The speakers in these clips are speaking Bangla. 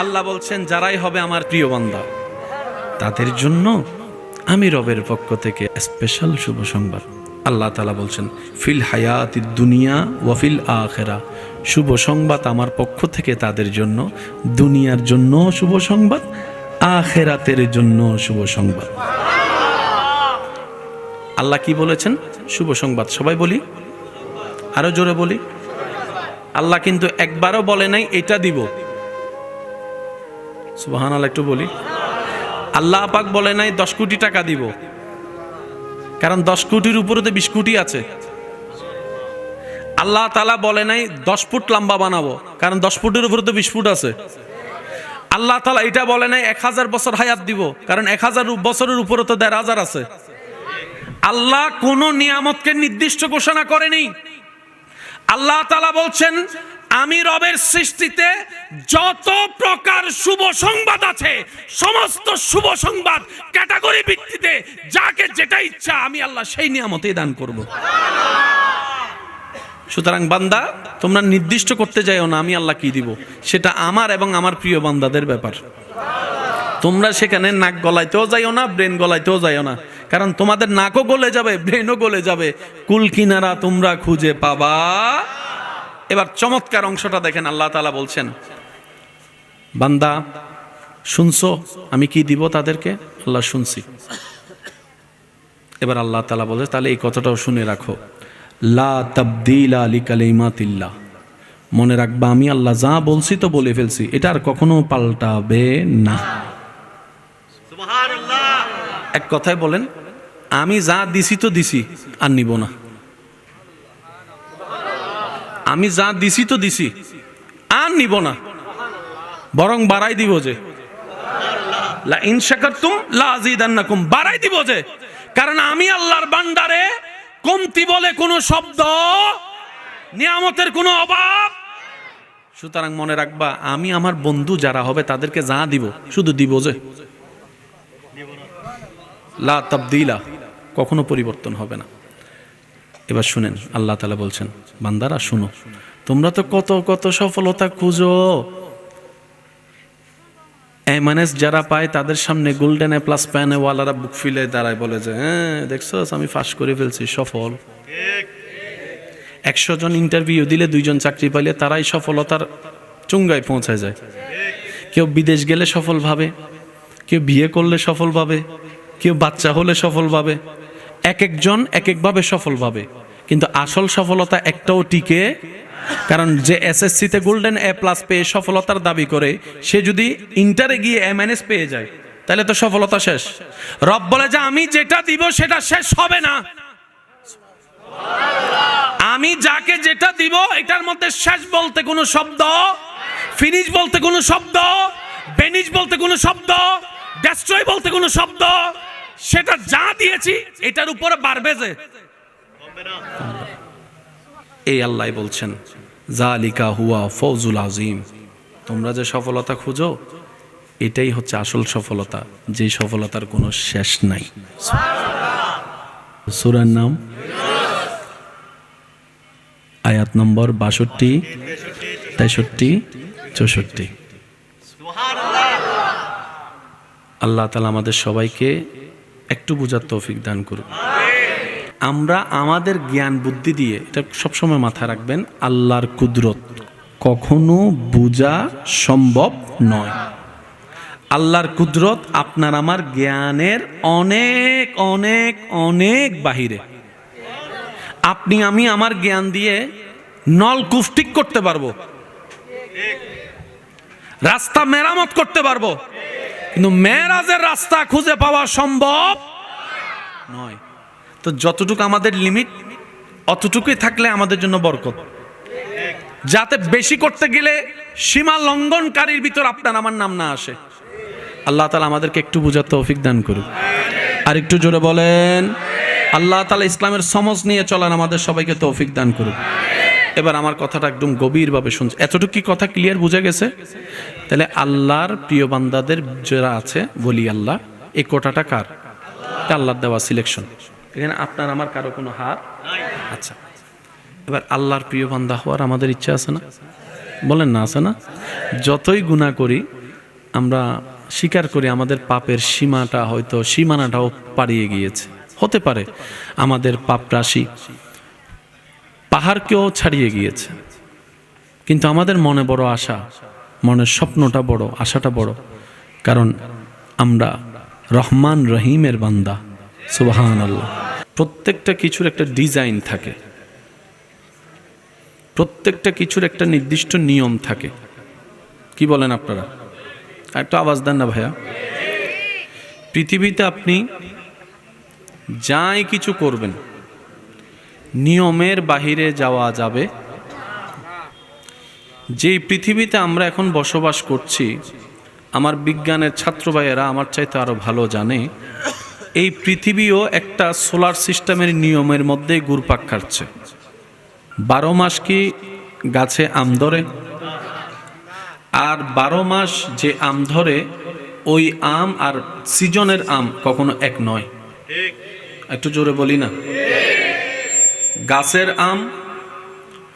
আল্লাহ বলছেন, যারাই হবে আমার প্রিয় বান্দা তাদের জন্য আমি রবের পক্ষ থেকে স্পেশাল শুভ সংবাদ। আল্লাহ তালা বলছেন, ফিল হায়াত দুনিয়া ওয়াফিল আখেরা। শুভ সংবাদ আমার পক্ষ থেকে তাদের জন্য, দুনিয়ার জন্য শুভ সংবাদ, আখেরাতের জন্য শুভ সংবাদ। আল্লাহ কি বলেছেন? শুভ সংবাদ সবাই বলি? আরও জোরে বলি? আল্লাহ কিন্তু একবারও বলে নাই, এটা দিব। সুবাহান আল্লাহ একটু বলি। আল্লাহ পাক বলে নাই, দশ কোটি টাকা দিব। কারণ দশ কোটির উপরে তো বিশ কোটি আছে। আল্লাহ তালা বলে নাই, দশ ফুট লম্বা বানাবো। কারণ দশ ফুটের উপরে তো বিশ ফুট আছে। আল্লাহ তালা এটা বলে নাই, এক হাজার বছর হায়াত দিব। কারণ এক হাজার বছরের উপরে তো দেড় হাজার আছে। আল্লাহ কোন নিয়ামতকে নির্দিষ্ট ঘোষণা করেনি। আল্লাহ তালা বলছেন, আমি রবের সৃষ্টিতে যত প্রকার শুভ সংবাদ আছে, সমস্ত শুভ সংবাদ ক্যাটাগরি ভিত্তিতে যাকে যেটা ইচ্ছা, আমি আল্লাহ সেই নিয়ামতেই দান করব। সুতরাং বান্দা, তোমরা নির্দিষ্ট করতে যাইও না, আমি আল্লাহ কি দিব? সেটা আমার এবং আমার প্রিয় বান্দাদের ব্যাপার। তোমরা সেখানে নাক গলাইতেও যাইও না, ব্রেন গলাইতেও যাইও না। কারণ তোমাদের নাকও গলে যাবে, ব্রেনও গলে যাবে। কুল কিনারা তোমরা খুঁজে পাবা। এবার চমৎকার অংশটা দেখেন, আল্লাহ তালা বলছেন বান্দা শুনছো? আমি কি দিব তাদেরকে? আল্লাহ শুনছি। এবার আল্লাহ তালা বলে তাহলে এই কথাটাও শুনে রাখো। লা তাবদিল আলী কালিমাতিল্লাহ মনে রাখবা আমি আল্লাহ যা বলছি তো বলে ফেলছি এটা আর কখনো পাল্টাবে না। এক কথায় বলেন আমি যা দিছি তো দিছি আর নিব না। আমি যা দিছি তো দিছি আর নিব না। বরং বাড়াই দিব যে। লা ইন শাকারতুম লা আযীদান্নাকুম, বাড়াই দিব যে। কারণ আমি আল্লাহর বান্দারে কমতি বলে কোনো শব্দ, নিয়ামতের কোনো অভাব। সুতরাং মনে রাখবা, আমি আমার বন্ধু যারা হবে তাদেরকে যা দিব, শুধু দিব যে। লা তাবদিলা, কখনো পরিবর্তন হবে না। এবার শুনেন, আল্লাহ তালা বলছেন, বান্দারা, শুনো, তোমরা তো কত কত সফলতা খুঁজো। এমানেস যারা পায়, তাদের সামনে গোল্ডেন এ প্লাস প্যানে ওয়ালারা বুক ফিলে দাঁড়ায়, বলে যে হ্যাঁ দেখছ আমি ফাঁস করে ফেলছি, সফল। একশো জন ইন্টারভিউ দিলে দুইজন চাকরি পাইলে তারাই সফলতার চুঙ্গায় পৌঁছায় যায়। কেউ বিদেশ গেলে সফল ভাবে, কেউ বিয়ে করলে সফল ভাবে, কেউ বাচ্চা হলে সফল ভাবে, এক একজন এক একভাবে সফল ভাবে। কিন্তু আসল সফলতা একটাও টিকে কারণ যে এসএসসিতে গোল্ডেন এ প্লাস পেয়ে সফলতার দাবি করে, সে যদি ইন্টারে গিয়ে এম পেয়ে যায়, তাহলে তো সফলতা শেষ। রব বলে যে, আমি যেটা দিব, সেটা শেষ হবে না। আমি যাকে যেটা দিব, এটার মধ্যে শেষ বলতে কোনো শব্দ ফিনিশ বলতে কোনো শব্দ বেনিশ বলতে কোনো শব্দ ডেস্ট্রয় বলতে কোনো শব্দ, সেটা যা দিয়েছি, এটার উপরে বাড়বে যে। এই আল্লাহ বলছেন জালিকা হুয়া ফৌজুল আজিম তোমরা যে সফলতা খুঁজো এটাই হচ্ছে আসল সফলতা যে সফলতার কোনো শেষ নাই। সুরার নাম? আয়াত নম্বর বাষট্টি তেষট্টি চৌষট্টি। আল্লাহ তালা আমাদের সবাইকে একটু বোঝার তৌফিক দান করুন। আমরা আমাদের জ্ঞান বুদ্ধি দিয়ে এটা সবসময় মাথায় রাখবেন, আল্লাহর কুদরত কখনো বোঝা সম্ভব নয়। আল্লাহর কুদরত আপনার আমার জ্ঞানের অনেক অনেক অনেক বাহিরে। আপনি, আমি আমার জ্ঞান দিয়ে নলকূপ ঠিক করতে পারব। রাস্তা মেরামত করতে পারব। কিন্তু মেরাজের রাস্তা খুঁজে পাওয়া সম্ভব নয়। তো যতটুকু আমাদের লিমিট অতটুকুই থাকলে আমাদের জন্য বরকত। যাতে বেশি করতে গেলে সীমা লঙ্ঘনকারীর ভিতর আপনার আমার নাম না আসে। আল্লাহ তালা আমাদেরকে একটু বোঝার তৌফিক দান করুক। আর একটু জোরে বলেন, আল্লাহ তালা ইসলামের সমজ নিয়ে চলান আমাদের সবাইকে তৌফিক দান করুক। এবার আমার কথাটা একদম গভীরভাবে শুনছে। এতটুকু কি কথা ক্লিয়ার বুঝে গেছে? তাহলে আল্লাহর প্রিয় বান্দাদের যারা আছে, বলি আল্লাহ, এই কোটাটা কার? আল্লাহর দেওয়া সিলেকশন এখানে আপনার আমার কারও কোনো হার? আচ্ছা। এবার আল্লাহর প্রিয় বান্দা হওয়ার আমাদের ইচ্ছা আছে না? বলেন না আছে না? যতই গুণা করি আমরা স্বীকার করি আমাদের পাপের সীমাটা হয়তো সীমানাটাও পাড়িয়ে গিয়েছে। হতে পারে আমাদের পাপ রাশি পাহাড়কেও ছাড়িয়ে গিয়েছে। কিন্তু আমাদের মনে বড় আশা মনের স্বপ্নটা বড় আশাটা বড়। কারণ আমরা রহমান রহিমের বান্দা। সুবাহান আল্লাহ প্রত্যেকটা কিছুর একটা ডিজাইন থাকে। প্রত্যেকটা কিছুর একটা নির্দিষ্ট নিয়ম থাকে। কি বলেন আপনারা? একটু আওয়াজ দেন না ভাইয়া। পৃথিবীতে আপনি যাই কিছু করবেন, নিয়মের বাহিরে যাওয়া যাবে। যেই পৃথিবীতে আমরা এখন বসবাস করছি, আমার বিজ্ঞানের ছাত্র ভাইয়েরা আমার চাইতে আরও ভালো জানে এই পৃথিবীও একটা সোলার সিস্টেমের নিয়মের মধ্যেই ঘুরপাক খাচ্ছে। বারো মাস কি গাছে আম ধরে? আর বারো মাস যে আম ধরে, ওই আম আর সিজনের আম কখনো এক নয়। একটু জোরে বলি না? গাছের আম,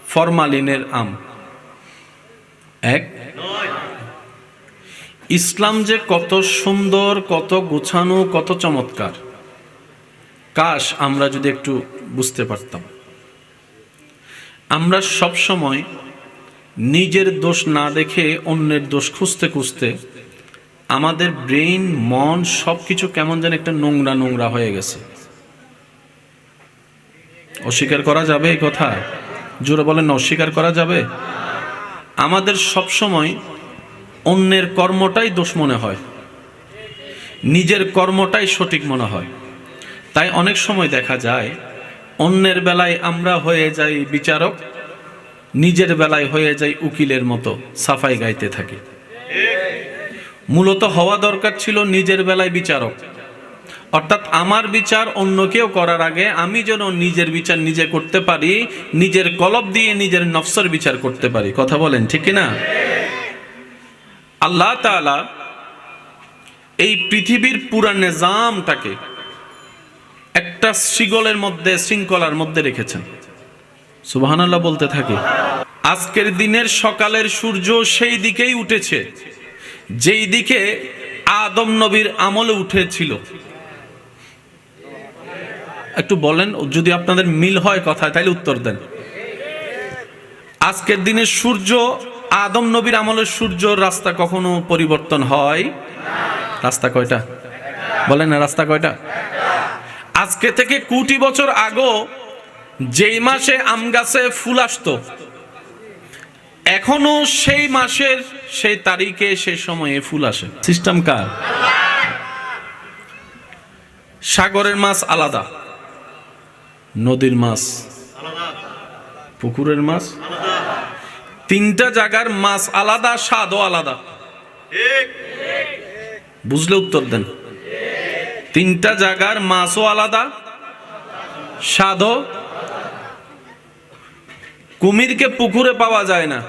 ফরমালিনের আম। এক ইসলাম যে কত সুন্দর, কত গোছানো, কত চমৎকার। কাশ আমরা যদি একটু বুঝতে পারতাম। আমরা সব সময় নিজের দোষ না দেখে অন্যের দোষ খুঁজতে খুঁজতে আমাদের ব্রেইন, মন সব কিছু কেমন যেন একটা নোংরা নোংরা হয়ে গেছে। অস্বীকার করা যাবে এই কথা? জোরে বলেন, অস্বীকার করা যাবে? আমাদের সব সময় অন্যের কর্মটাই দোষ মনে হয়। নিজের কর্মটাই সঠিক মনে হয়। তাই অনেক সময় দেখা যায়, অন্যের বেলায় আমরা হয়ে যাই বিচারক, নিজের বেলায় হয়ে যাই উকিলের মতো সাফাই গাইতে থাকি। মূলত হওয়া দরকার ছিল নিজের বেলায় বিচারক। অর্থাৎ আমার বিচার অন্য কেউ করার আগে আমি যেন নিজের বিচার নিজে করতে পারি, নিজের কলব দিয়ে নিজের নফসর বিচার করতে পারি। কথা বলেন, ঠিক না আল্লাহ তাআলা এই পৃথিবীর পুরা নিজামটাকে একটা শিগলের মধ্যে, শৃঙ্খলার মধ্যে রেখেছেন। সুবহানাল্লাহ বলতে থাকে, আজকের দিনের সকালের সূর্য সেই দিকেই উঠেছে, যেই দিকে আদম নবীর আমলে উঠেছিল। একটু বলেন, যদি আপনাদের মিল হয় কথা তাহলে উত্তর দেন। আজকের দিনে সূর্য আদম নবীর আমলের সূর্যর রাস্তা কখনো পরিবর্তন হয়? রাস্তা কয়টা? বলেন না, রাস্তা কয়টা? আজকে থেকে কুটি বছর আগো যেই মাসে আম গাছে ফুল আসতো, এখনও সেই মাসের সেই তারিখে সেই সময়ে ফুল আসে। সিস্টেম কার? সাগরের মাছ আলাদা, নদীর মাছ, পুকুরের মাছ তিনটা জায়গার মাছ আলাদা, স্বাদও আলাদা। বুঝলে উত্তর দেন? তিনটা জায়গার মাছও আলাদা, স্বাদও। কুমিরকে পুকুরে পাওয়া যায় না।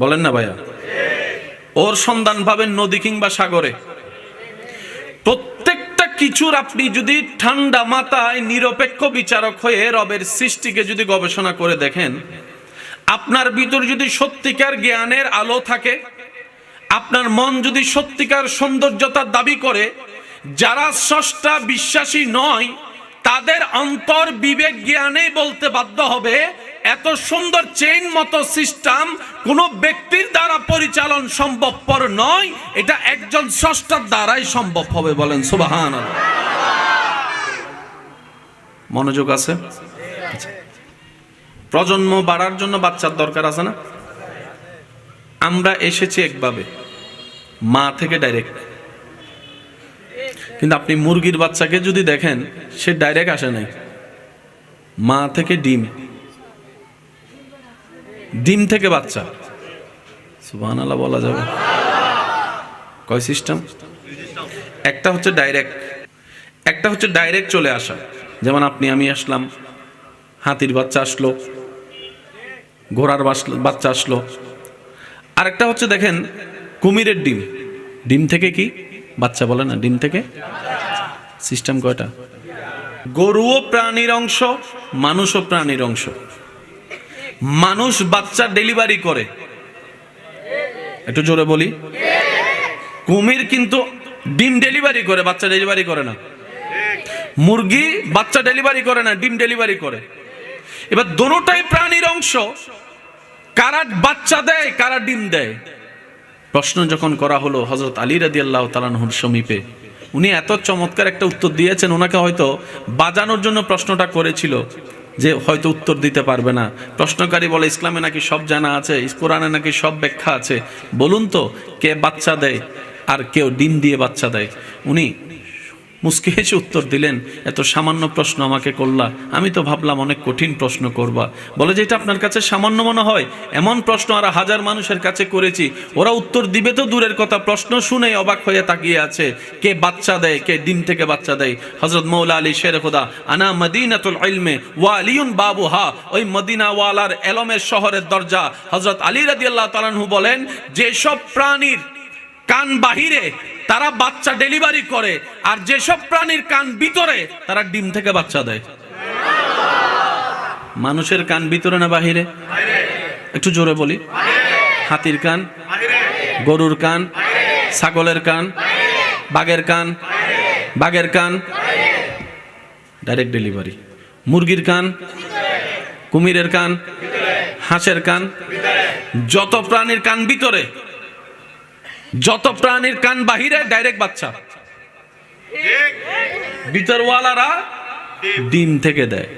বলেন না ভাইয়া। ওর সন্ধান পাবেন নদী কিংবা সাগরে। প্রত্যেকটা কিছুর আপনি যদি ঠান্ডা মাথায় নিরপেক্ষ বিচারক হয়ে রবের সৃষ্টিকে যদি গবেষণা করে দেখেন আপনার ভিতর যদি সত্যিকার জ্ঞানের আলো থাকে, আপনার মন যদি সত্যিকার সৌন্দর্যতার দাবি করে, যারা স্রষ্টা বিশ্বাসী নয়, তাদের অন্তর বিবেক জ্ঞানে বলতে বাধ্য হবে, এত সুন্দর চেইন মতো সিস্টেম কোনো ব্যক্তির দ্বারা পরিচালন সম্ভবপর নয়, এটা একজন স্রষ্টার দ্বারাই সম্ভব হবে বলেন সুবাহান মনোযোগ আছে আচ্ছা। প্রজন্ম বাড়ার জন্য বাচ্চার দরকার আছে না? আমরা এসেছি একভাবে। মা থেকে ডাইরেক্ট কিন্তু আপনি মুরগির বাচ্চাকে যদি দেখেন, সে ডাইরেক্ট আসে নাই। মা থেকে ডিম। ডিম থেকে বাচ্চা। সুবাহ বলা যাবে। কয় সিস্টেম একটা হচ্ছে ডাইরেক্ট একটা হচ্ছে ডাইরেক্ট চলে আসা। যেমন আপনি, আমি আসলাম, হাতির বাচ্চা আসলো। ঘোড়ার বাচ্চা আসলো। আরেকটা হচ্ছে দেখেন, কুমিরের ডিম। ডিম থেকে কি? বাচ্চা বলে না, ডিম থেকে? সিস্টেম কয়টা? গরুও প্রাণীর অংশ, মানুষও প্রাণীর অংশ। মানুষ বাচ্চা ডেলিভারি করে। একটু জোরে বলি। কুমির কিন্তু ডিম ডেলিভারি করে, বাচ্চা ডেলিভারি করে না। মুরগি বাচ্চা ডেলিভারি করে না, ডিম ডেলিভারি করে। এবার দোনোটাই প্রাণীর অংশ। কারা বাচ্চা দেয়, কারা ডিম দেয়? প্রশ্ন যখন করা হলো হজরত আলী রাদি আল্লাহ তালানহুর সমীপে, উনি এত চমৎকার একটা উত্তর দিয়েছেন, ওনাকে হয়তো বাজানোর জন্য প্রশ্নটা করেছিল যে হয়তো উত্তর দিতে পারবে না। প্রশ্নকারী বলে, ইসলামে নাকি সব জানা আছে কোরআনে নাকি সব ব্যাখ্যা আছে। বলুন তো, কে বাচ্চা দেয় আর কেউ ডিম দিয়ে বাচ্চা দেয়? উনি মুসকে হেসে উত্তর দিলেন, এত সামান্য প্রশ্ন আমাকে করলা। আমি তো ভাবলাম অনেক কঠিন প্রশ্ন করবা। বলে যে এটা আপনার কাছে সামান্য মনে হয়? এমন প্রশ্ন আর হাজার মানুষের কাছে করেছি। ওরা উত্তর দিবে তো দূরের কথা। প্রশ্ন শুনে অবাক হয়ে তাকিয়ে আছে। কে বাচ্চা দেয়, কে দিন থেকে বাচ্চা দেয়? হজরত মৌলা আলী, শের খোদা, আনা মদিনাতুল ইলমে ওয়া আলিউন বাবু হা ওই মদিনা ওয়ালার এলমের শহরের দরজা। হজরত আলী রাদিয়াল্লাহু তাআলাহু বলেন, যেসব প্রাণীর কান বাহিরে তারা বাচ্চা ডেলিভারি করে, আর যেসব প্রাণীর কান ভিতরে, তারা ডিম থেকে বাচ্চা দেয়। মানুষের কান ভিতরে না বাহিরে? একটু জোরে বলি। হাতির কান, গরুর কান, ছাগলের কান, বাঘের কান বাঘের কান ডাইরেক্ট ডেলিভারি মুরগির কান, কুমিরের কান, হাঁসের কান, যত প্রাণীর কান ভিতরে যত প্রাণীর কান বাহিরে ডাইরেক্ট বাচ্চা। ভিতরওয়ালারা ডিম থেকে দেয়।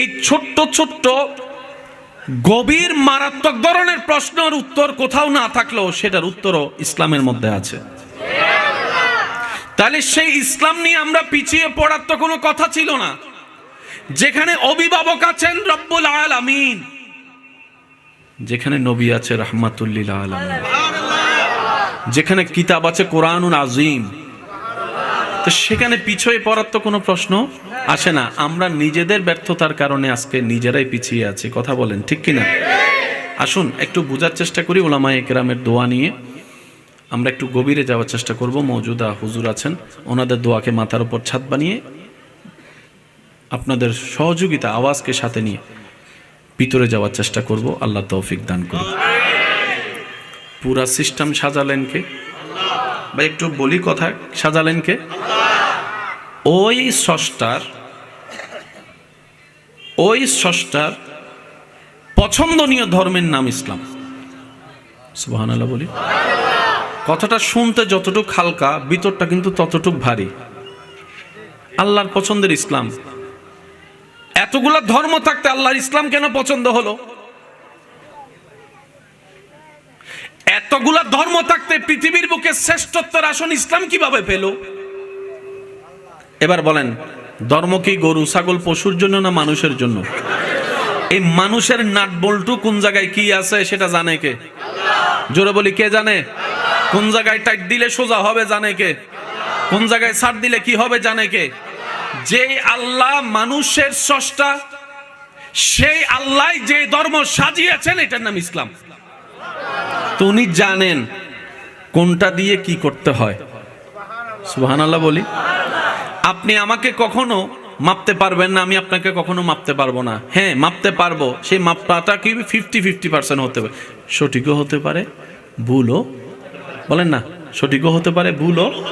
এই ছোট্ট ছোট্ট, গভীর, মারাত্মক ধরনের প্রশ্নের উত্তর কোথাও না থাকলেও সেটার উত্তরও ইসলামের মধ্যে আছে। তাহলে সেই ইসলাম নিয়ে আমরা পিছিয়ে পড়ার তো কোনো কথা ছিল না। যেখানে অভিভাবক আছেন রব্বুল আলামিন, যেখানে নবী আছে রহমাতুল্লিল আলামিন। যেখানে কিতাব আছে কোরআনুল আজিম তো সেখানে পিছিয়ে পড়ার তো কোনো প্রশ্ন আসে না। আমরা নিজেদের ব্যর্থতার কারণে আজকে নিজেরাই পিছিয়ে আছি। কথা বলেন, ঠিক কিনা? আসুন, একটু বোঝার চেষ্টা করি ওলামা একরামের দোয়া নিয়ে। আমরা একটু গভীরে যাওয়ার চেষ্টা করব। মৌজুদা হুজুর আছেন, ওনাদের দোয়াকে মাথার উপর ছাদ বানিয়ে আপনাদের সহযোগিতা, আওয়াজকে সাথে নিয়ে ভিতরে যাওয়ার চেষ্টা করব। আল্লাহ তৌফিক দান করুন। পুরা সিস্টেম সাজালেন কে? বা একটু বলি কথা, সাজালেন কে? ওই স্রষ্টার ওই স্রষ্টার পছন্দনীয় ধর্মের নাম ইসলাম। সুবাহান আল্লাহ বলি। কথাটা শুনতে যতটুক হালকা, ভিতরটা কিন্তু ততটুক ভারী। আল্লাহর পছন্দের ইসলাম। এতগুলা ধর্ম থাকতে আল্লাহর ইসলাম কেন পছন্দ হলো? এতগুলা ধর্ম থাকতে পৃথিবীর বুকে শ্রেষ্ঠত্বের আসন ইসলাম কীভাবে পেল? এবার বলেন, ধর্ম কি গরু, ছাগল পশুর জন্য না মানুষের জন্য? এই মানুষের নাট বল্টু কোন জায়গায় কি আছে সেটা জানে কে? জোরে বলি, কে জানে? কোন জায়গায় টাইট দিলে সোজা হবে জানে কে? কোন জায়গায় ছাড় দিলে কি হবে জানে কে? যে আল্লাহ মানুষের স্রষ্টা, সেই আল্লাহ যে ধর্ম সাজিয়েছেন, এটার নাম ইসলাম। তো উনি জানেন কোনটা দিয়ে কি করতে হয়। সুবহান আল্লাহ বলি। আপনি আমাকে কখনো মাপতে পারবেন না, আমি আপনাকে কখনো মাপতে পারব না। হ্যাঁ মাপতে পারব। সেই মাপটা কি ফিফটি ফিফটি পার্সেন্ট হতে পারে। সঠিকও হতে পারে, ভুলও। বলেন না, সঠিকও হতে পারে, ভুলও।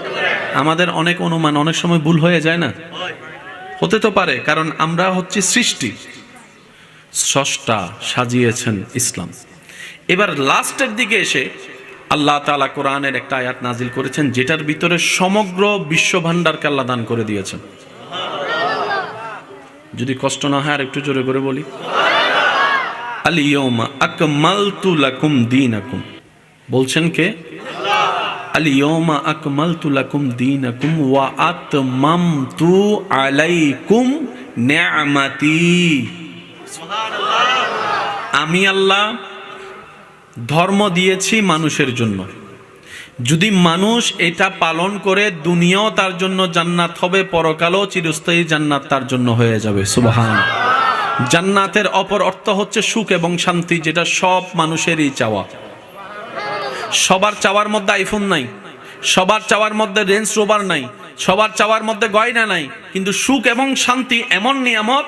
আমাদের অনেক অনুমান, অনেক সময় ভুল হয়ে যায় না। হতে তো পারে, কারণ আমরা হচ্ছে সৃষ্টি। স্রষ্টা সাজিয়েছেন ইসলাম। এবার লাস্টের দিকে এসে আল্লাহ তালা কোরআনের একটা আয়াত নাজিল করেছেন, যেটার ভিতরে সমগ্র বিশ্ব ভাণ্ডারকে আল্লাহ দান করে দিয়েছেন। যদি কষ্ট না হয় আর একটু জোরে করে বলি। দীনাকুম। বলছেন কে? দীনাকুম ওয়া আলাইকুম আমি আল্লাহ ধর্ম দিয়েছি মানুষের জন্য। যদি মানুষ এটা পালন করে, দুনিয়াও তার জন্য জান্নাত হবে, পরকালও চিরস্থায়ী জান্নাত তার জন্য হয়ে যাবে। সুবাহান। জান্নাতের অপর অর্থ হচ্ছে সুখ এবং শান্তি, যেটা সব মানুষেরই চাওয়া। সবার চাওয়ার মধ্যে আইফোন নাই, সবার চাওয়ার মধ্যে রেঞ্জ রোভার নাই, সবার চাওয়ার মধ্যে গয়না নাই, কিন্তু সুখ এবং শান্তি এমন নিয়ামত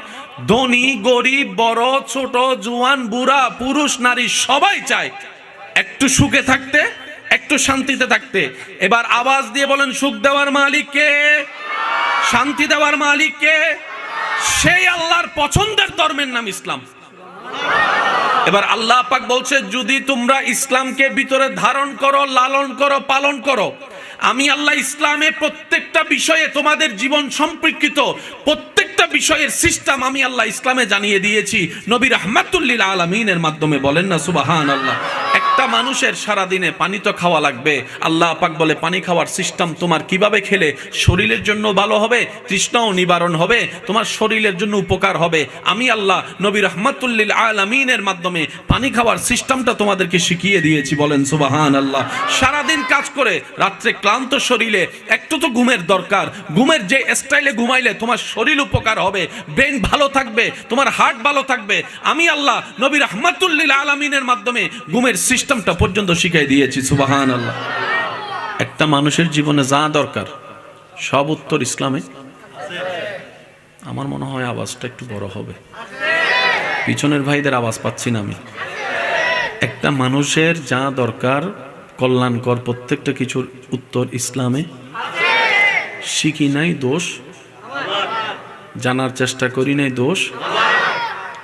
ধনী, গরিব, বড়, ছোট, জুয়ান, বুড়া, পুরুষ, নারী, সবাই চায় একটু সুখে থাকতে, একটু শান্তিতে থাকতে। এবার আওয়াজ দিয়ে বলেন, সুখ দেওয়ার মালিক কে? শান্তি দেওয়ার মালিক কে? সেই আল্লাহর পছন্দের ধর্মের নাম ইসলাম। এবার আল্লাহ পাক বলছে, যদি তোমরা ইসলামকে ভিতরে ধারণ করো, লালন করো, পালন করো, আমি আল্লাহ ইসলামে প্রত্যেকটা বিষয়ে তোমাদের জীবন সম্পর্কিত প্রত্যেকটা বিষয়ের সিস্টেম আমি আল্লাহ ইসলামে জানিয়ে দিয়েছি। নবী রহমাতুল্লিল আলমিনের মাধ্যমে বলেন না সুবাহান আল্লাহ মানুষের সারা দিনে পানি তো খাওয়া লাগবে। আল্লাহ পাক বলে, পানি খাওয়ার সিস্টেম তোমার কীভাবে খেলে? শরীরের জন্য ভালো হবে, তৃষ্ণাও নিবারণ হবে, তোমার শরীরের জন্য উপকার হবে। আমি আল্লাহ নবী রহমাতুল্লিল আলমিনের মাধ্যমে পানি খাওয়ার সিস্টেমটা তোমাদেরকে শিখিয়ে দিয়েছি, বলেন সুবাহান আল্লাহ সারাদিন কাজ করে, রাত্রে ক্লান্ত শরীরে, একটু তো ঘুমের দরকার। ঘুমের যে স্টাইলে ঘুমাইলে তোমার শরীর উপকার হবে ব্রেন ভালো থাকবে, তোমার হার্ট ভালো থাকবে। আমি আল্লাহ নবী রহমাতুল্লিল আলমিনের মাধ্যমে ঘুমের সিস্টেমটা পর্যন্ত শিখাই দিয়েছি সুবাহান আল্লাহ একটা মানুষের জীবনে যা দরকার, সব উত্তর ইসলামে। আমার মনে হয় আওয়াজটা একটু বড় হবে। পিছনের ভাইদের আওয়াজ পাচ্ছি না আমি। একটা মানুষের যা দরকার, কল্যাণকর প্রত্যেকটা কিছুর উত্তর ইসলামে। শিখি নাই দোষ, জানার চেষ্টা করি নাই দোষ।